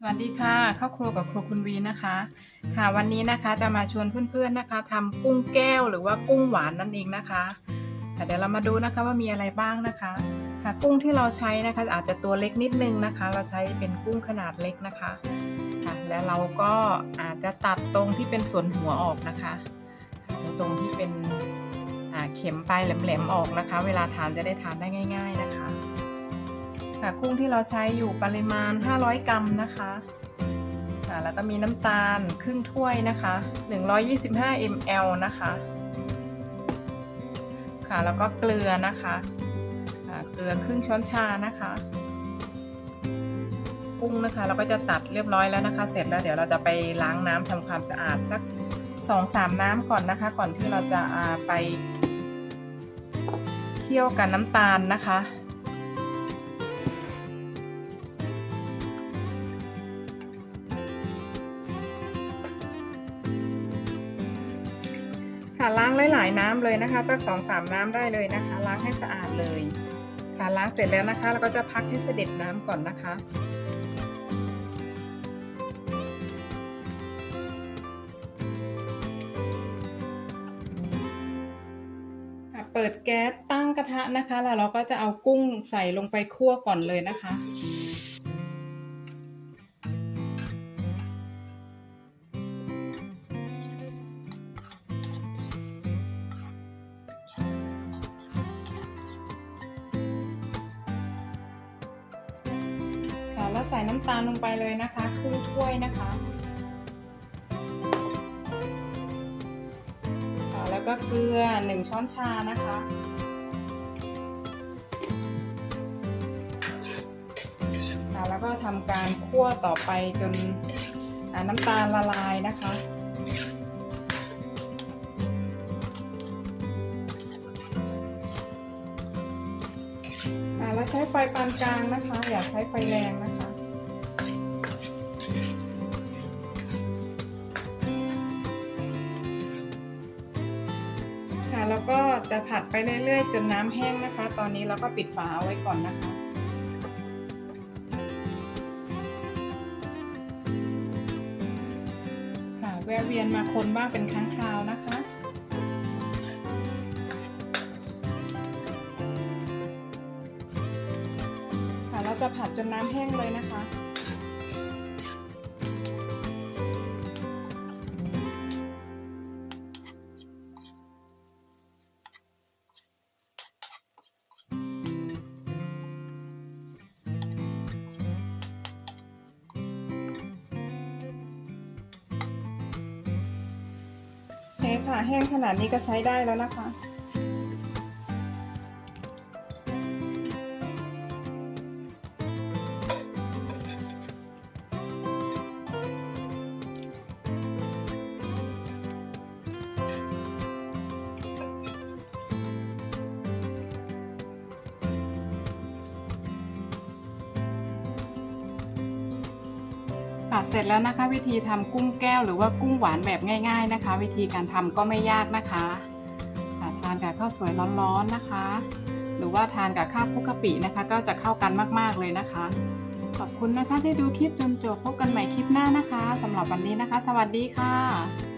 สวัสดีค่ะเข้าครัวกับครัวคุณวีนะคะ ค่ะวันนี้นะคะจะมาชวนเพื่อนๆนะคะทำกุ้งแก้วหรือว่ากุ้งหวานนั่นเองนะคะค่ะเดี๋ยวเรามาดูนะคะว่ามีอะไรบ้างนะคะ ค่ะกุ้งที่เราใช้นะคะอาจจะตัวเล็กนิดนึงนะคะ เราใช้เป็นกุ้งขนาดเล็กนะคะค่ะแล้วเราก็อาจจะตัดตรงที่เป็นส่วนหัวออกนะคะค่ะตรงที่เป็นอ่าเข็มปลายแหลมๆออกนะคะ เวลาทานจะได้ทานได้ง่าย ๆนะคะ ค่ะกุ้งที่เราใช้อยู่ปริมาณ 500 กรัมนะคะค่ะแล้วก็มีน้ำตาลครึ่งถ้วยนะคะ 125 ml นะคะ ค่ะแล้วก็เกลือนะคะค่ะเกลือครึ่งช้อนชานะคะ กุ้งนะคะ เราก็จะตัดเรียบร้อยแล้วนะคะ เสร็จแล้วเดี๋ยวเราจะไปล้างน้ำทำความสะอาดสักสองสามน้ำก่อนนะคะ ก่อนที่เราจะไปเคี่ยวกับน้ำตาลนะคะ ค่ะล้างหลายๆน้ำเลยนะคะสักสองสามน้ำได้เลยนะคะ ล้างให้สะอาดเลยค่ะล้างเสร็จแล้วนะคะเราก็จะพักให้เสด็จน้ำก่อนนะคะค่ะเปิดแก๊สตั้งกระทะนะคะ แล้วเราก็จะเอากุ้งใส่ลงไปคั่วก่อนเลยนะคะ ค่ะแล้วใส่น้ำตาลลงไปเลยนะคะครึ่งถ้วยนะคะค่ะแล้วก็เกลือหนึ่งช้อนชานะคะค่ะแล้วก็ทำการคั่วต่อไปจนน้ำตาลละลายนะคะ ใช้ไฟปานกลางนะคะ อย่าใช้ไฟแรงนะคะ ค่ะแล้วก็จะผัดไปเรื่อยๆ จนน้ำแห้งนะคะ ตอนนี้เราก็ปิดฝาเอาไว้ก่อนนะคะค่ะแวะเวียนมาคนบ้างเป็นครั้งคราวนะคะ จะผัดจนน้ำแห้งเลยนะคะ โอเคค่ะแห้งขนาดนี้ก็ใช้ได้แล้วนะคะ ค่ะเสร็จแล้วนะคะ วิธีทำกุ้งแก้วหรือว่ากุ้งหวานแบบง่าย ๆนะคะ วิธีการทำก็ไม่ยากนะคะค่ะทานกับข้าวสวยร้อนๆนะคะ หรือว่าทานกับข้าวคุกกะปินะคะ ก็จะเข้ากันมากๆเลยนะคะ ขอบคุณนะคะที่ดูคลิปจนจบพบกันใหม่คลิปหน้านะคะสำหรับวันนี้นะคะ สวัสดีค่ะ